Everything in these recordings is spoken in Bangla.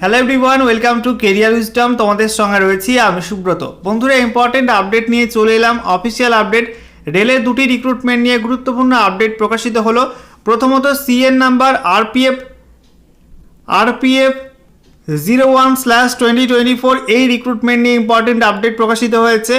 Hello everyone welcome to career wisdom তোমাদের সঙ্গে রয়েছি আমি সুব্রত। বন্ধুরা ইম্পর্টেন্ট আপডেট নিয়ে চলে এলাম। অফিসিয়াল আপডেট রেলের দুটি রিক্রুটমেন্ট নিয়ে গুরুত্বপূর্ণ আপডেট প্রকাশিত হলো। প্রথমত CEN number RPF RPF zero one slash twenty twenty four এই রিক্রুটমেন্ট নিয়ে ইম্পর্টেন্ট আপডেট প্রকাশিত হয়েছে।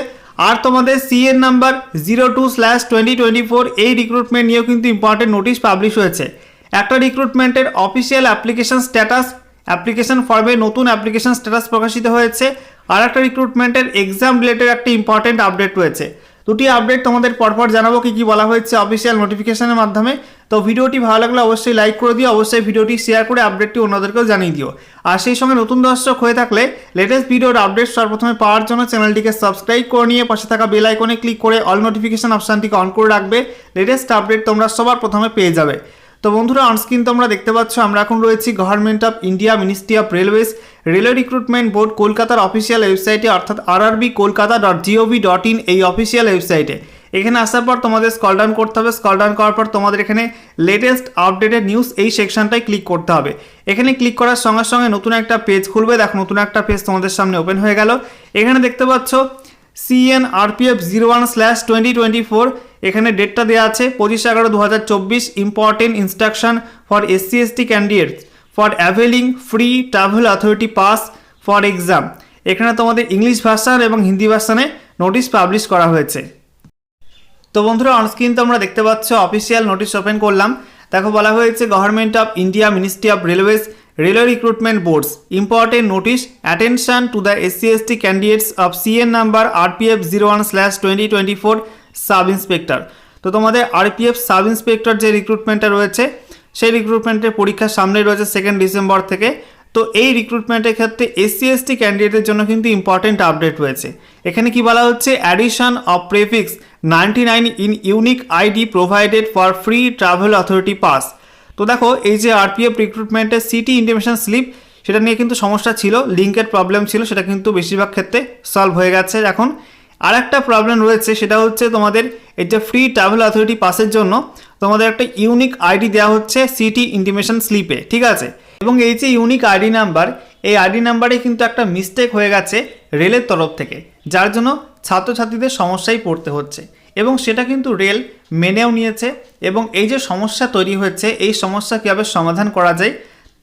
আর তোমাদের CEN number zero two slash twenty twenty four এই রিক্রুটমেন্ট নিয়েও কিন্তু ইম্পর্টেন্ট নোটিশ পাবলিশ হয়েছে। একটা রিক্রুটমেন্টের অফিসিয়াল অ্যাপ্লিকেশন স্ট্যাটাস অ্যাপ্লিকেশন ফর্মে নতুন অ্যাপ্লিকেশন স্ট্যাটাস প্রকাশিত হয়েছে। আর একটা রিক্রুটমেন্টের এক্সাম রিলেটেড একটা ইম্পর্টেন্ট আপডেট রয়েছে। দুটি আপডেট তোমাদের পরপর জানাব, কি কি বলা হয়েছে অফিসিয়াল নোটিফিকেশনের মাধ্যমে। তো ভিডিওটি ভালো লাগলে অবশ্যই লাইক করে দিও, অবশ্যই ভিডিওটি শেয়ার করে আপডেটটি অন্যদেরকেও জানিয়ে দিও। আর সেই সঙ্গে নতুন দর্শক হয়ে থাকলে লেটেস্ট ভিডিওর আপডেট সর্বপ্রথমে পাওয়ার জন্য চ্যানেলটিকে সাবস্ক্রাইব করে নিয়ে পাশে থাকা বেল আইকনে ক্লিক করে অল নোটিফিকেশন অপশানটিকে অন করে রাখবে। লেটেস্ট আপডেট তোমরা সবার প্রথমে পেয়ে যাবে। তো বন্ধুরা অনস্ক্রিন তোমরা দেখতে পাচ্ছ, আমরা এখন রয়েছি government of India ministry of railways railway recruitment board কলকাতার অফিসিয়াল ওয়েবসাইটে অর্থাৎ RRB Kolkata dot gov dot in এই অফিসিয়াল ওয়েবসাইটে এখানে আসার পর তোমাদের স্কল ডাউন করতে হবে স্কল ডাউন করার পর তোমাদের এখানে লেটেস্ট আপডেটেড নিউজ এই সেকশনটায় ক্লিক করতে হবে। এখানে ক্লিক করার সঙ্গে সঙ্গে নতুন একটা পেজ খুলবে, দেখো নতুন একটা পেজ তোমাদের সামনে ওপেন হয়ে গেল। এখানে দেখতে পাচ্ছ CN RPF zero one slash twenty twenty four এখানে ডেটটা দেওয়া আছে পঁচিশ এগারো দু হাজার চব্বিশ important instruction for SC ST candidates for availing free travel authority pass for exam এখানে তোমাদের ইংলিশ ভার্সান এবং হিন্দি ভার্সানে নোটিশ পাবলিশ করা হয়েছে। তো বন্ধুরা অনস্ক্রিন তোমরা দেখতে পাচ্ছ অফিসিয়াল নোটিশ ওপেন করলাম। দেখো, বলা হয়েছে government of India ministry of railways railway recruitment boards important notice attention to the SC ST candidates of CN number RPF zero one slash twenty twenty four sub inspector তো তোমাদের আরপিএফ সাব ইন্সপেক্টর যে রিক্রুটমেন্টটা রয়েছে, সেই রিক্রুটমেন্টের পরীক্ষা সামনে রয়েছে সেকেন্ড ডিসেম্বর থেকে। তো এই রিক্রুটমেন্টের ক্ষেত্রে এসসি এসটি ক্যান্ডিডেটের জন্য কিন্তু ইম্পর্টেন্ট আপডেট রয়েছে। এখানে কি বলা হচ্ছে? Addition of prefix ninety nine in unique ID provided for free travel authority pass তো দেখো, এই যে আরপিএফ রিক্রুটমেন্টের সিটি ইন্টিমেশন স্লিপ সেটা নিয়ে কিন্তু সমস্যা ছিল লিঙ্কের প্রবলেম ছিল, সেটা কিন্তু বেশিরভাগ ক্ষেত্রে সলভ হয়ে গেছে এখন। আর একটা প্রবলেম রয়েছে, সেটা হচ্ছে তোমাদের এই যে ফ্রি ট্রাভেল অথরিটি পাসের জন্য তোমাদের একটা ইউনিক আইডি দেওয়া হচ্ছে সিটি ইন্টিমেশন স্লিপে ঠিক আছে? এবং এই যে ইউনিক আইডি নাম্বার এই আইডি নাম্বারে কিন্তু একটা মিস্টেক হয়ে গেছে রেলের তরফ থেকে, যার জন্য ছাত্রছাত্রীদের সমস্যায় পড়তে হচ্ছে। এবং সেটা কিন্তু রেল মেনেও নিয়েছে এবং এই যে সমস্যা তৈরি হয়েছে, এই সমস্যা কীভাবে সমাধান করা যায়,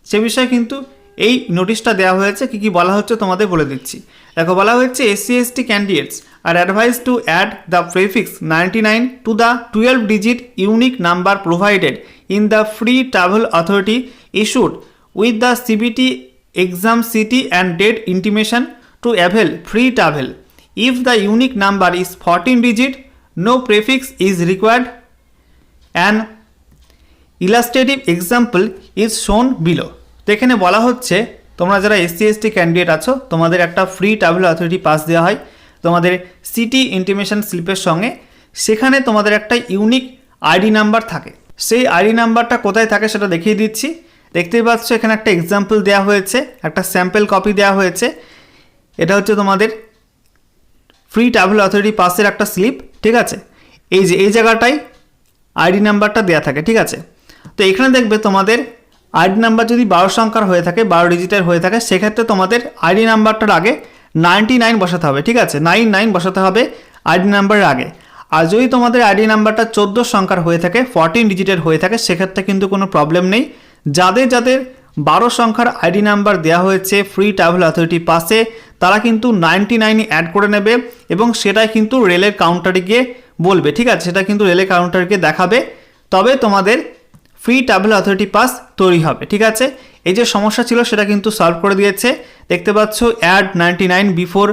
সে বিষয়ে কিন্তু এই নোটিশটা দেওয়া হয়েছে। কী কী বলা হচ্ছে তোমাদের বলে দিচ্ছি। দেখো, বলা হচ্ছে SC, ST candidates are advice to add the prefix ninety nine to the twelve digit unique number provided in the free travel authority issued with the CBT exam city and date intimation to avail free travel if the unique number is fourteen digit no prefix is required and illustrative example is shown below তো এখানে বলা হচ্ছে, তোমরা যারা এসসি এসটি ক্যান্ডিডেট আছো, তোমাদের একটা ফ্রি ট্রাভেল অথরিটি পাস দেওয়া হয়। তোমাদের সিটি ইন্টিমেশন স্লিপের সঙ্গে। সেখানে তোমাদের একটা ইউনিক আইডি নাম্বার থাকে। সেই আইডি নাম্বারটা কোথায় থাকে সেটা দেখিয়ে দিচ্ছি। দেখতেই পাচ্ছ, এখানে একটা এক্সাম্পল দেওয়া হয়েছে, একটা স্যাম্পল কপি দেওয়া হয়েছে। এটা হচ্ছে তোমাদের ফ্রি ট্রাভেল অথরিটি পাসের একটা স্লিপ ঠিক আছে? এই যে, এই জায়গাটাই আইডি নাম্বারটা দেওয়া থাকে, ঠিক আছে? তো এখানে দেখবে তোমাদের আইডি নাম্বার যদি বারো সংখ্যার হয়ে থাকে, বারো ডিজিটের হয়ে থাকে, সেক্ষেত্রে তোমাদের আইডি নাম্বারটার আগে নাইনটি নাইন বসাতে হবে, ঠিক আছে? নাইন নাইন বসাতে হবে আইডি নাম্বারের আগে। আর যদি তোমাদের আইডি নাম্বারটা চোদ্দ সংখ্যার হয়ে থাকে ফর্টিন ডিজিটের হয়ে থাকে, সেক্ষেত্রে কিন্তু কোনো প্রবলেম নেই। যাদের যাদের বারো সংখ্যার আইডি নাম্বার দেওয়া হয়েছে ফ্রি ট্রাভেল অথরিটি পাসে তারা কিন্তু নাইনটি নাইনে অ্যাড করে নেবে এবং সেটাই কিন্তু রেলের কাউন্টারে গিয়ে বলবে। ঠিক আছে, সেটা কিন্তু রেলের কাউন্টারকে দেখাবে। তবে তোমাদের ফ্রি ট্রাভেল অথরিটি পাস তৈরি হবে, ঠিক আছে? এই যে সমস্যা ছিল, সেটা কিন্তু সলভ করে দিয়েছে। দেখতে পাচ্ছ add ninety nine before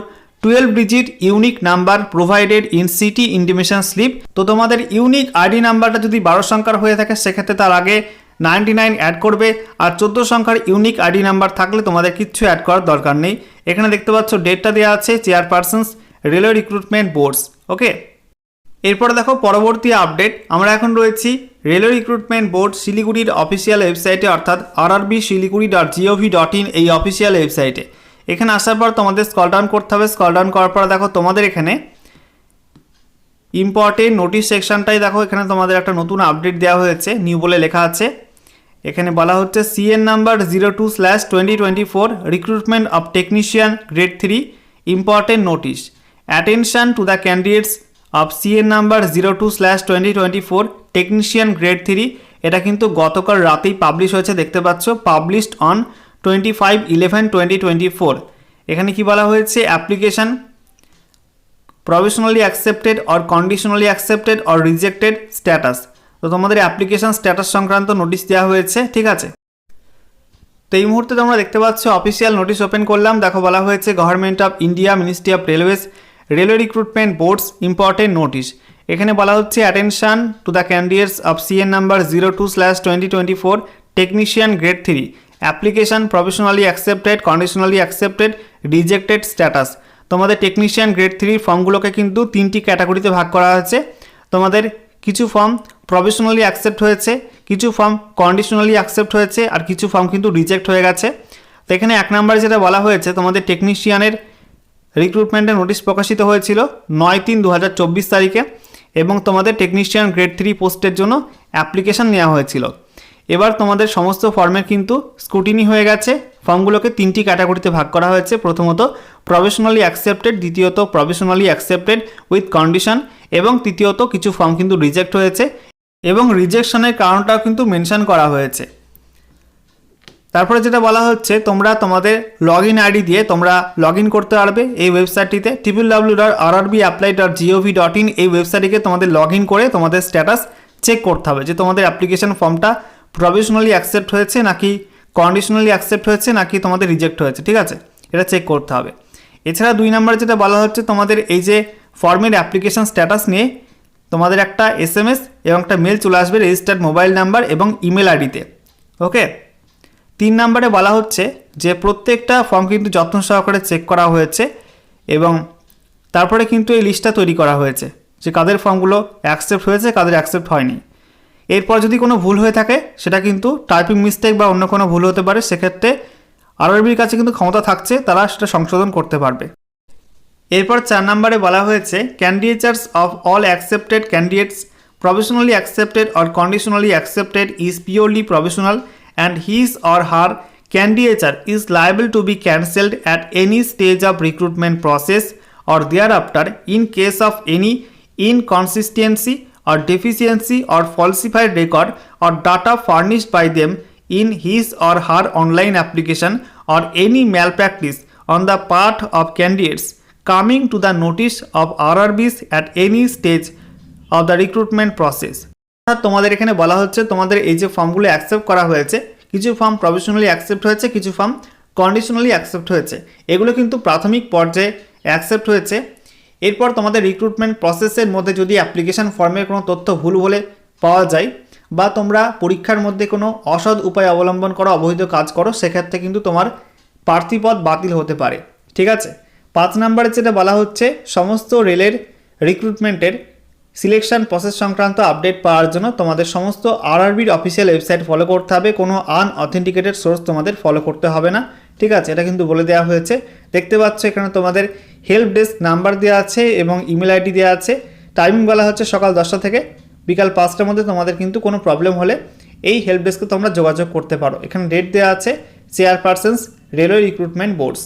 twelve digit unique number provided in city intimation slip তো তোমাদের ইউনিক আইডি নাম্বারটা যদি বারো সংখ্যার হয়ে থাকে, সেক্ষেত্রে তার আগে নাইনটি নাইন অ্যাড করবে আর চোদ্দ সংখ্যার ইউনিক আইডি নাম্বার থাকলে তোমাদের কিচ্ছু অ্যাড করার দরকার নেই। এখানে দেখতে পাচ্ছ ডেটটা দেওয়া আছে chairpersons railway recruitment boards okay এরপরে দেখো পরবর্তী আপডেট আমরা এখন রয়েছি রেলওয়ে রিক্রুটমেন্ট বোর্ড শিলিগুড়ির অফিসিয়াল ওয়েবসাইটে অর্থাৎ RRB Siliguri dot gov dot in এই অফিসিয়াল ওয়েবসাইটে এখানে আসার পর তোমাদের স্কল ডাউন করতে হবে স্কল ডাউন করার পর দেখো তোমাদের এখানে ইম্পর্টেন্ট নোটিশ সেকশনটাই দেখো, এখানে তোমাদের একটা নতুন আপডেট দেওয়া হয়েছে নিউ বলে লেখা আছে। এখানে বলা হচ্ছে CN number zero two slash twenty twenty four recruitment of technician grade three important notice attention to the candidates of CN number zero two slash twenty twenty four technician grade three এটা কিন্তু গতকাল রাতেই পাবলিশ হয়েছে, দেখতে পাচ্ছ published on twenty five eleven twenty twenty four এখানে কি বলা হয়েছে? Application provisionally accepted or conditionally accepted or rejected status তো তোমাদের অ্যাপ্লিকেশন স্ট্যাটাস সংক্রান্ত নোটিশ দেওয়া হয়েছে, ঠিক আছে? তো এই মুহূর্তে তোমরা দেখতে পাচ্ছ অফিসিয়াল নোটিশ ওপেন করলাম। দেখো, বলা হয়েছে government of India ministry of railways railway recruitment boards important notice এখানে বলা হচ্ছে attention to the candidates of CN number zero two slash twenty twenty four technician grade three application professionally accepted conditionally accepted rejected status তোমাদের টেকনিশিয়ান গ্রেড থ্রির ফর্মগুলোকে কিন্তু তিনটি ক্যাটাগরিতে ভাগ করা হয়েছে। তোমাদের কিছু ফর্ম প্রফেশনালি অ্যাকসেপ্ট হয়েছে, কিছু ফর্ম কন্ডিশনালি অ্যাকসেপ্ট হয়েছে, আর কিছু ফর্ম কিন্তু রিজেক্ট হয়ে গেছে। তো এখানে এক নম্বরে যেটা বলা হয়েছে, তোমাদের টেকনিশিয়ানের রিক্রুটমেন্টের নোটিশ প্রকাশিত হয়েছিল নয় তিন দু তারিখে, এবং তোমাদের টেকনিশিয়ান গ্রেড থ্রি পোস্টের জন্য অ্যাপ্লিকেশন নেওয়া হয়েছিল। এবার তোমাদের সমস্ত ফর্মের কিন্তু স্কুটিনি হয়ে গেছে। ফর্মগুলোকে তিনটি ক্যাটাগরিতে ভাগ করা হয়েছে। প্রথমত প্রফেশনালি অ্যাকসেপ্টেড দ্বিতীয়ত প্রফেশনালি অ্যাকসেপ্টেড উইথ কন্ডিশন এবং তৃতীয়ত, কিছু ফর্ম কিন্তু রিজেক্ট হয়েছে। এবং রিজেকশনের কারণটাও কিন্তু মেনশন করা হয়েছে। তারপরে যেটা বলা হচ্ছে, তোমরা তোমাদের লগ ইন আইডি দিয়ে তোমরা লগ ইন করতে পারবে এই ওয়েবসাইটটিতে triple W dot R R B apply dot gov dot in এই ওয়েবসাইটটিকে তোমাদের লগ ইন করে তোমাদের স্ট্যাটাস চেক করতে হবে যে তোমাদের অ্যাপ্লিকেশন ফর্মটা প্রভিশনালি অ্যাকসেপ্ট হয়েছে নাকি কন্ডিশনালি অ্যাকসেপ্ট হয়েছে নাকি তোমাদের রিজেক্ট হয়েছে, ঠিক আছে? এটা চেক করতে হবে। এছাড়া দুই নাম্বার যেটা বলা হচ্ছে, তোমাদের এই যে ফর্মের অ্যাপ্লিকেশন স্ট্যাটাস নিয়ে তোমাদের একটা এস এম এস এবং একটা মেল চলে আসবে রেজিস্টার্ড মোবাইল নাম্বার এবং ইমেল আইডিতে ওকে তিন নাম্বারে বলা হচ্ছে যে প্রত্যেকটা ফর্ম কিন্তু যত্ন সহকারে চেক করা হয়েছে এবং তারপরে কিন্তু এই লিস্টটা তৈরি করা হয়েছে যে কাদের ফর্মগুলো অ্যাকসেপ্ট হয়েছে, কাদের অ্যাকসেপ্ট হয়নি। এরপর যদি কোনো ভুল হয়ে থাকে, সেটা কিন্তু টাইপিং মিস্টেক বা অন্য কোনো ভুল হতে পারে, সেক্ষেত্রে আরআরবির কাছে কিন্তু ক্ষমতা থাকছে, তারা সেটা সংশোধন করতে পারবে। এরপর চার নম্বরে বলা হয়েছে candidatures of all accepted candidates professionally accepted or conditionally accepted is purely professional and his or her candidature is liable to be cancelled at any stage of recruitment process or thereafter in case of any inconsistency or deficiency or falsified record or data furnished by them in his or her online application or any malpractice on the part of candidates. Coming to the notice of RRBs at any stage of the recruitment process. অর্থাৎ তোমাদের এখানে বলা হচ্ছে, তোমাদের এই যে ফর্মগুলো অ্যাকসেপ্ট করা হয়েছে, কিছু ফর্ম প্রফেশনালি অ্যাকসেপ্ট হয়েছে, কিছু ফর্ম কন্ডিশনালি অ্যাকসেপ্ট হয়েছে। এগুলো কিন্তু প্রাথমিক পর্যায়ে অ্যাকসেপ্ট হয়েছে। এরপর তোমাদের রিক্রুটমেন্ট প্রসেসের মধ্যে যদি অ্যাপ্লিকেশন ফর্মের কোনো তথ্য ভুল বলে পাওয়া যায়, বা তোমরা পরীক্ষার মধ্যে কোনো অসৎ উপায় অবলম্বন করো, অবৈধ কাজ করো, সেক্ষেত্রে কিন্তু তোমার প্রার্থীপদ বাতিল হতে পারে। ঠিক আছে? পাঁচ নম্বরে যেটা বলা হচ্ছে, সমস্ত রেলের রিক্রুটমেন্টের সিলেকশন প্রসেস সংক্রান্ত আপডেট পাওয়ার জন্য তোমাদের সমস্ত আরআরবির অফিসিয়াল ওয়েবসাইট ফলো করতে হবে। কোনো আনঅথেন্টিকেটেড সোর্স তোমাদের ফলো করতে হবে না। ঠিক আছে? এটা কিন্তু বলে দেওয়া হয়েছে। দেখতে পাচ্ছ এখানে তোমাদের হেল্প ডেস্ক নাম্বার দেওয়া আছে এবং ইমেল আইডি দেওয়া আছে। টাইমিং বলা হচ্ছে সকাল দশটা থেকে বিকাল পাঁচটার মধ্যে তোমাদের কিন্তু কোনো প্রবলেম হলে এই হেল্প ডেস্কে তোমরা যোগাযোগ করতে পারো। এখানে ডেট দেওয়া আছে চেয়ারপারসনস রেলওয়ে রিক্রুটমেন্ট বোর্ডস